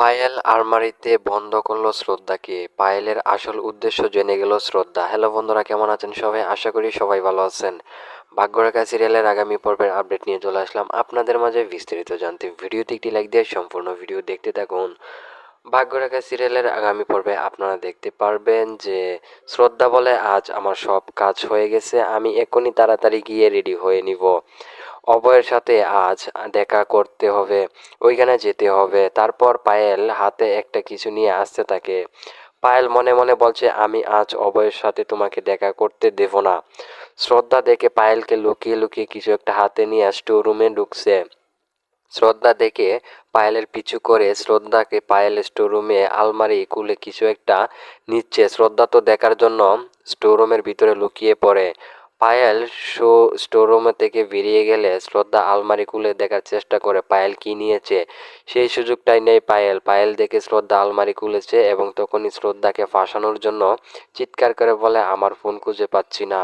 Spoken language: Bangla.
পায়েল আলমারিতে বন্ধ করল শ্রদ্ধাকে। পায়েলের আসল উদ্দেশ্য জেনে গেল শ্রদ্ধা। হ্যালো বন্ধুরা, কেমন আছেন সবাই? আশা করি সবাই ভালো আছেন। ভাগ্যরেখা সিরিয়ালের আগামী পর্বের আপডেট নিয়ে চলে আসলাম আপনাদের মাঝে বিস্তারিত জানতে। ভিডিওতে একটি লাইক দিয়ে সম্পূর্ণ ভিডিও দেখতে থাকুন। ভাগ্যরেখা সিরিয়ালের আগামী পর্বে আপনারা দেখতে পারবেন যে, শ্রদ্ধা বলে, আজ আমার সব কাজ হয়ে গেছে, আমি এখনই তাড়াতাড়ি গিয়ে রেডি হয়ে নিব। অভয়ের সাথে আজ দেখা করতে হবে, ওইখানে যেতে হবে। তারপর পায়েল হাতে একটা কিছু নিয়ে আসতে থাকে পায়েল মনে মনে বলছে, আমি আজ অভয়ের সাথে তোমাকে দেখা করতে দেব না। শ্রদ্ধা দেখে পায়েলকে লুকিয়ে লুকিয়ে কিছু একটা হাতে নিয়ে স্টোর রুমে ঢুকছে। শ্রদ্ধা দেখে পায়েলের পিছু করে শ্রদ্ধাকে পায়েল স্টোররুমে আলমারি খুলে কিছু একটা নিচ্ছে। শ্রদ্ধা তো দেখার জন্য স্টোররুমের ভিতরে লুকিয়ে পড়ে। পায়েল শো, স্টোররুমে থেকে বেরিয়ে গেলে শ্রদ্ধা আলমারি খুলে দেখার চেষ্টা করে, পায়েল কি নিয়েছে? সেই সুযোগটাই নেই পায়েল। পায়েল দেখে শ্রদ্ধা আলমারি খুলেছে এবং তখনই শ্রদ্ধাকে ফাঁসানোর জন্য চিৎকার করে বলে, আমার ফোন খুঁজে পাচ্ছি না।